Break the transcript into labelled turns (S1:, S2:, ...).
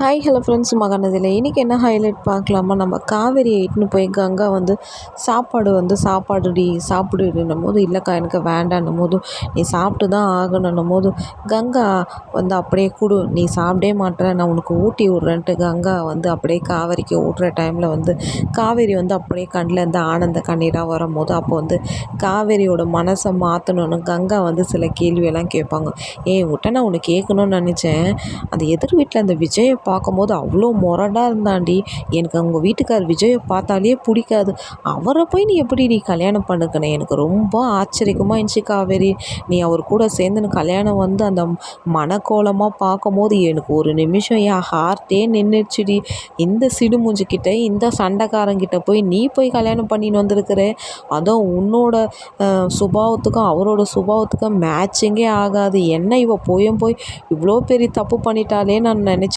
S1: Hi hello friends மகாநதியில் இன்றைக்கி என்ன highlight பார்க்கலாமா? நம்ம காவேரி இட்டுன்னு போய் கங்கா வந்து சாப்பாடு வந்து சாப்பாடுடி சாப்பிடுன்னும் போது இல்லைக்கா எனக்கு வேண்டான்னும் போது நீ சாப்பிட்டு தான் ஆகணுன்னும் போது கங்கா வந்து அப்படியே கொடு. நீ சாப்பிடே மாட்டேற. நான் உனக்கு ஊட்டி விட்றேன்ட்டு கங்கா வந்து அப்படியே காவேரிக்கு ஊட்டுற டைமில் வந்து காவேரி வந்து அப்படியே கண்ணில் இருந்து ஆனந்த கண்ணீராக வரும்போது அப்போ வந்து காவேரியோட மனசை மாற்றணும்னு கங்கா வந்து சில கேள்வியெல்லாம் கேட்பாங்க. ஏன் விட்ட நான் உனக்கு கேட்கணும்னு நினச்சேன். அந்த எதிர் வீட்டில் அந்த விஜயை பார்க்கும்போது அவ்வளோ மொரடாக இருந்தான்டி எனக்கு அவங்க வீட்டுக்கார் விஜயை பார்த்தாலே பிடிக்காது. அவரை போய் நீ எப்படி நீ கல்யாணம் பண்ணுக்கணும் எனக்கு ரொம்ப ஆச்சரியமாக இருந்துச்சு காவேரி. நீ அவர் கூட சேர்ந்துன்னு கல்யாணம் வந்து அந்த மனக்கோலமாக பார்க்கும்போது எனக்கு ஒரு நிமிஷம் என் ஹார்ட்டே நின்றுச்சுடி இந்த சிடுமூஞ்சிக்கிட்ட இந்த சண்டைக்காரங்கிட்ட போய் நீ போய் கல்யாணம் பண்ணின்னு வந்திருக்கிற? அதுவும் உன்னோட சுபாவத்துக்கும் அவரோட சுபாவத்துக்கும் மேட்சிங்கே ஆகாது. என்ன இவ போயும் போய் இவ்வளோ பெரிய தப்பு பண்ணிட்டாலே நான் நினச்சி